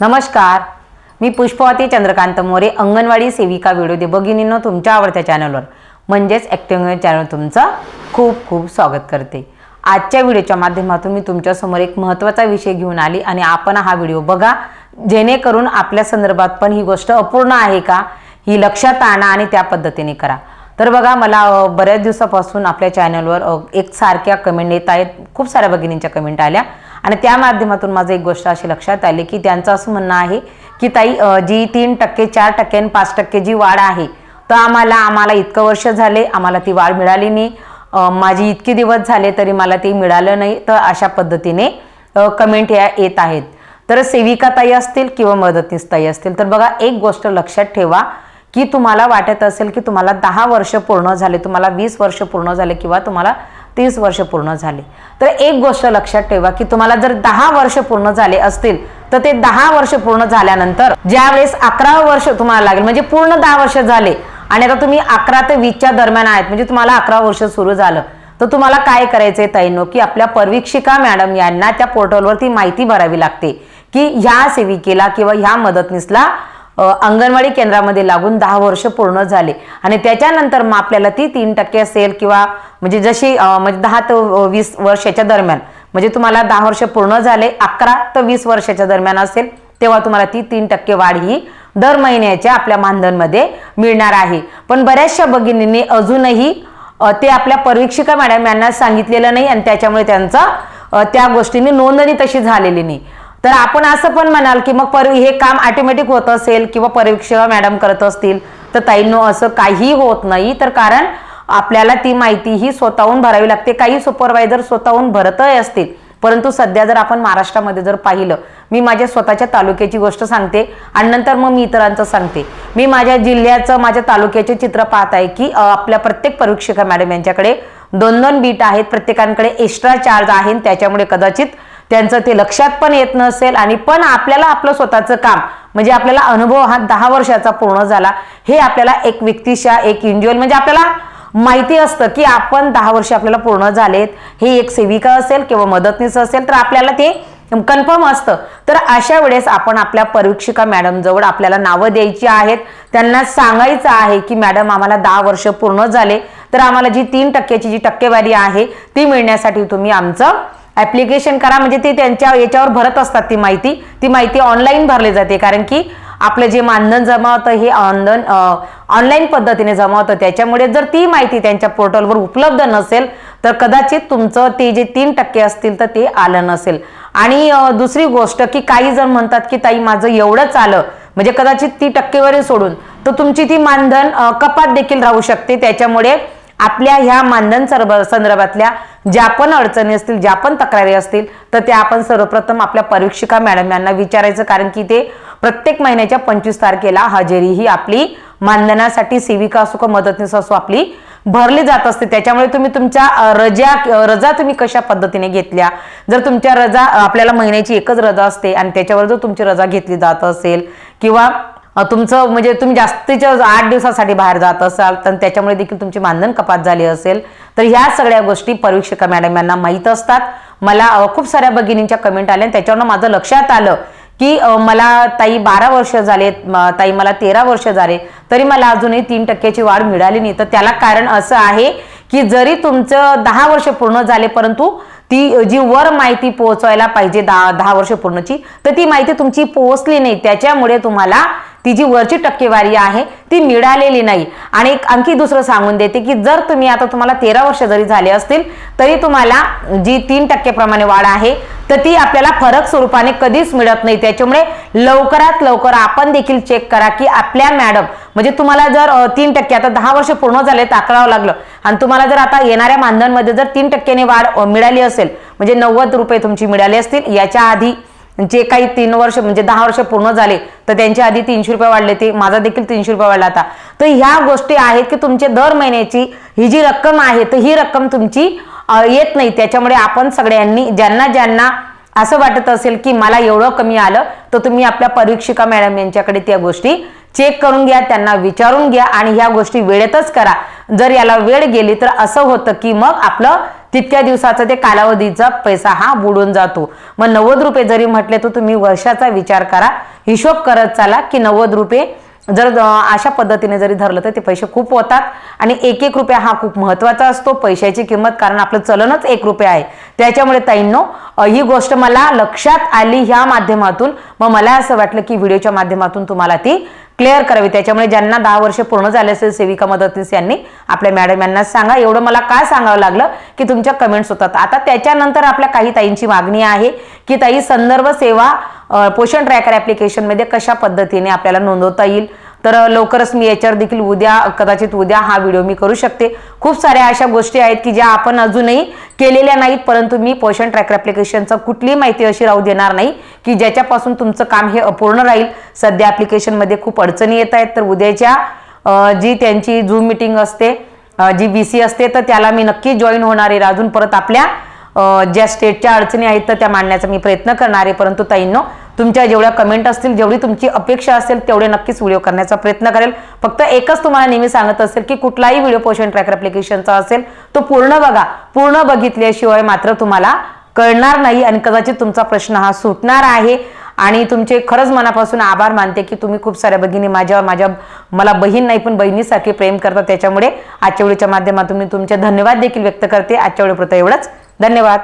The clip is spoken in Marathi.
नमस्कार. मी पुष्पवती चंद्रकांत मोरे अंगणवाडी सेविका व्हिडिओ दे भगिनींनो तुमच्या आवडत्या चॅनलवर. म्हणजेच ॲक्टिव्ह चॅनल तुमचं खूप खूप स्वागत करते. आजच्या व्हिडिओच्या माध्यमातून मी तुमच्यासमोर एक महत्त्वाचा विषय घेऊन आली आणि आपण हा व्हिडिओ बघा. जेणेकरून आपल्या संदर्भात पण ही गोष्ट अपूर्ण आहे का ही लक्षात आणा आणि त्या पद्धतीने करा. तर बघा मला बऱ्याच दिवसापासून आपल्या चॅनलवर एक सारख्या कमेंट येत आहेत. खूप साऱ्या भगिनींच्या कमेंट आल्या. आणि त्या माध्यमातून माझं एक गोष्ट अशी लक्षात आली की त्यांचं असं म्हणणं आहे की ताई जी तीन टक्के चार टक्के आणि पाच टक्के जी वाढ आहे तर आम्हाला आम्हाला इतकं वर्ष झाले आम्हाला ती वाढ मिळाली नाही. माझी इतके दिवस झाले तरी मला ती मिळालं नाही तर अशा पद्धतीने कमेंट या येत आहेत. तर सेविका ताई असतील किंवा मदतनीस ताई असतील तर बघा एक गोष्ट लक्षात ठेवा की तुम्हाला वाटत असेल की तुम्हाला दहा वर्ष पूर्ण झाले तुम्हाला वीस वर्ष पूर्ण झाले किंवा तुम्हाला तीस वर्ष पूर्ण झाले. तर एक गोष्ट लक्षात ठेवा की तुम्हाला जर दहा वर्ष पूर्ण झाले असतील तर ते दहा वर्ष पूर्ण झाल्यानंतर ज्यावेळेस अकरा वर्ष तुम्हाला लागेल म्हणजे पूर्ण दहा वर्ष झाले आणि आता तुम्ही अकरा ते वीसच्या दरम्यान आहेत म्हणजे तुम्हाला अकरा वर्ष सुरू झालं तर तुम्हाला काय करायचंय तैनो की आपल्या परवीक्षिका मॅडम यांना त्या पोर्टलवरती माहिती भरावी लागते की ह्या सेविकेला किंवा ह्या मदतनीसला अंगणवाडी केंद्रामध्ये लागून दहा वर्ष पूर्ण झाले. आणि त्याच्यानंतर मग आपल्याला ती तीन टक्के असेल किंवा म्हणजे जशी म्हणजे दहा ते वीस वर्षाच्या दरम्यान म्हणजे तुम्हाला दहा वर्ष पूर्ण झाले अकरा ते वीस वर्षाच्या दरम्यान असेल तेव्हा तुम्हाला ती तीन टक्के वाढ ही दर महिन्याच्या आपल्या मानधनमध्ये मिळणार आहे. पण बऱ्याचशा भगिनींनी अजूनही ते आपल्या परीक्षिका मॅडम यांना सांगितलेलं नाही आणि त्याच्यामुळे त्यांचं त्या गोष्टींनी नोंदणी तशी झालेली नाही. तर आपण असं पण म्हणाल की मग पर हे काम ऑटोमॅटिक होत असेल किंवा परीक्षा मॅडम करत असतील तर ताईंनो असं काही होत नाही. तर कारण आपल्याला ती माहिती ही स्वतःहून भरावी लागते. काही सुपरवायझर स्वतःहून भरतही असतील. परंतु सध्या जर आपण महाराष्ट्रामध्ये जर पाहिलं मी माझ्या स्वतःच्या तालुक्याची गोष्ट सांगते आणि नंतर मग मी इतरांचं सांगते. मी माझ्या जिल्ह्याचं माझ्या तालुक्याचे चित्र पाहत आहे की आपल्या प्रत्येक परीक्षिका मॅडम यांच्याकडे दोन दोन बीट आहेत. प्रत्येकांकडे एक्स्ट्रा चार्ज आहे त्याच्यामुळे कदाचित त्यांचं ते लक्षात पण येत नसेल आणि पण आपल्याला आपलं स्वतःचं काम म्हणजे आपल्याला अनुभव हा दहा वर्षाचा पूर्ण झाला हे आपल्याला एक व्यक्तिशा एक इंडिव्हिज्युअल म्हणजे आपल्याला माहिती असतं की आपण दहा वर्ष आपल्याला पूर्ण झालेत हे एक सेविका असेल किंवा मदतनीस असेल तर आपल्याला ते कन्फर्म असतं. तर अशा वेळेस आपण आपल्या परीक्षिका मॅडम जवळ आपल्याला नावं द्यायची आहेत. त्यांना सांगायचं आहे की मॅडम आम्हाला दहा वर्ष पूर्ण झाले तर आम्हाला जी तीन टक्क्याची जी टक्केवारी आहे ती मिळण्यासाठी तुम्ही आमचं ऍप्लिकेशन करा म्हणजे ते त्यांच्या याच्यावर भरत असतात ती माहिती. ती माहिती ऑनलाईन भरली जाते कारण की आपलं जे मानधन जमा होतं हे ऑनलाईन ऑनलाईन पद्धतीने जमा होतं. त्याच्यामुळे जर ती माहिती त्यांच्या पोर्टलवर उपलब्ध नसेल तर कदाचित तुमचं ते जे तीन टक्के असतील तर ते आलं नसेल. आणि दुसरी गोष्ट की काही जण म्हणतात की ताई माझं एवढंच आलं. म्हणजे कदाचित ती टक्केवारी सोडून तर तुमची ती मानधन कपात देखील राहू शकते. त्याच्यामुळे आपल्या ह्या मानधन सर्व संदर्भातल्या ज्या पण अडचणी असतील ज्या पण तक्रारी असतील तर त्या आपण सर्वप्रथम आपल्या परीक्षिका मॅडम यांना विचारायचं. कारण की ते प्रत्येक महिन्याच्या पंचवीस तारखेला हजेरी ही आपली मानधनासाठी सेविका असो का मदतनीस असो आपली भरली जात असते. त्याच्यामुळे तुम्ही तुमच्या रजा रजा तुम्ही कशा पद्धतीने घेतल्या? जर तुमच्या रजा आपल्याला महिन्याची एकच रजा असते आणि त्याच्यावर जर तुमची रजा घेतली जात असेल किंवा तुमचं म्हणजे तुम्ही जास्तीच्या आठ दिवसासाठी बाहेर जात असाल तर त्याच्यामुळे देखील तुमची मानधन कपात झाली असेल. तर ह्या सगळ्या गोष्टी परीक्षिका मॅडम यांना माहीत असतात. मला खूप साऱ्या भगिनींच्या कमेंट आल्या आणि त्याच्यावरनं माझं लक्षात आलं की मला ताई बारा वर्ष झाले ताई मला तेरा वर्ष झाले तरी मला अजूनही तीन टक्क्याची वाढ मिळाली नाही. तर त्याला कारण असं आहे की जरी तुमचं दहा वर्ष पूर्ण झाले परंतु ती जी वर माहिती पोहोचवायला पाहिजे दहा दहा वर्ष पूर्णची तर ती माहिती तुमची पोहोचली नाही. त्याच्यामुळे तुम्हाला ती जी वरची टक्केवारी आहे ती मिळालेली नाही. आणि एक आणखी दुसरं सांगून देते की जर तुम्ही आता तुम्हाला तेरा वर्ष जरी झाले असतील तरी तुम्हाला जी तीन टक्केप्रमाणे वाढ आहे तर ती आपल्याला फरक स्वरूपाने कधीच मिळत नाही. त्याच्यामुळे लवकरात लवकर आपण देखील चेक करा की आपल्या मॅडम म्हणजे तुम्हाला जर तीन टक्के आता दहा वर्ष पूर्ण झाले तर लागलं आणि तुम्हाला जर आता येणाऱ्या मानधनमध्ये जर तीन टक्क्याने वाढ मिळाली असेल म्हणजे नव्वद रुपये तुमची मिळाली असतील याच्या आधी जे काही तीन वर्ष म्हणजे दहा वर्ष पूर्ण झाले तर त्यांच्या आधी तीनशे रुपये वाढले ते माझा देखील तीनशे रुपये वाढला आता. तर ह्या गोष्टी आहेत की तुमचे दर महिन्याची ही जी रक्कम आहे तर ही रक्कम तुमची येत नाही. त्याच्यामुळे आपण सगळ्यांनी ज्यांना ज्यांना असं वाटत असेल की मला एवढं कमी आलं तर तुम्ही आपल्या परीक्षिका मॅडम यांच्याकडे त्या गोष्टी चेक करून घ्या त्यांना विचारून घ्या आणि ह्या गोष्टी वेळेतच करा. जर याला वेळ गेली तर असं होतं की मग आपलं तितक्या दिवसाचा ते कालावधीचा पैसा हा बुडून जातो. मग नव्वद रुपये जरी म्हटले तर तुम्ही वर्षाचा विचार करा. हिशोब करत चाला की नव्वद रुपये जर अशा पद्धतीने जरी धरलं तर ते पैसे खूप होतात. आणि एक एक रुपया हा खूप महत्त्वाचा असतो. पैशाची किंमत कारण आपलं चलनच एक रुपये आहे. त्याच्यामुळे ताईंनो ही गोष्ट मला लक्षात आली ह्या माध्यमातून. मग मला असं वाटलं की व्हिडिओच्या माध्यमातून तुम्हाला ती क्लिअर करावी. त्याच्यामुळे ज्यांना दहा वर्ष पूर्ण झाले असेल सेविका मदतनीस यांनी आपल्या मॅडम यांना सांगा. एवढं मला काय सांगावं लागलं? की तुमच्या कमेंट्स होतात. आता त्याच्यानंतर आपल्या काही ताईंची मागणी आहे की ताई संदर्भ सेवा पोषण ट्रॅकर ॲप्लिकेशनमध्ये कशा पद्धतीने आपल्याला नोंदवता येईल? तर लवकरच मी याच्यावर देखील उद्या कदाचित उद्या हा व्हिडिओ मी करू शकते. खूप साऱ्या अशा गोष्टी आहेत की ज्या आपण अजूनही केलेल्या नाहीत परंतु मी पोषण ट्रॅकर ॲप्लिकेशनचा कुठलीही माहिती अशी राहू देणार नाही की ज्याच्यापासून तुमचं काम हे अपूर्ण राहील. सध्या ॲप्लिकेशनमध्ये खूप अडचणी येत आहेत तर उद्याच्या जी त्यांची झूम मिटिंग असते जी बी सी असते तर त्याला मी नक्की जॉईन होणार आहे. अजून परत आपल्या ज्या स्टेटच्या अडचणी आहेत तर त्या मांडण्याचा मी प्रयत्न करणार आहे. परंतु ताईंनो तुमच्या जेवढ्या कमेंट असतील जेवढी तुमची अपेक्षा असेल तेवढे नक्कीच व्हिडिओ करण्याचा प्रयत्न करेल. फक्त एकच तुम्हाला नेहमी सांगत असेल की कुठलाही व्हिडिओ पोषण ट्रॅकर ॲप्लिकेशनचा असेल तो पूर्ण बघा. पूर्ण बघितल्याशिवाय मात्र तुम्हाला कळणार नाही आणि कदाचित तुमचा प्रश्न हा सुटणार आहे. आणि तुमचे खरंच मनापासून आभार मानते की तुम्ही खूप साऱ्या भगिनी माझ्यावर माझ्या मला बहीण नाही पण बहिणीसारखे प्रेम करतात त्याच्यामुळे आजच्या व्हिडिओच्या माध्यमातून मी तुमचे धन्यवाद देखील व्यक्त करते. आजच्या वेळेपुरता एवढंच. धन्यवाद.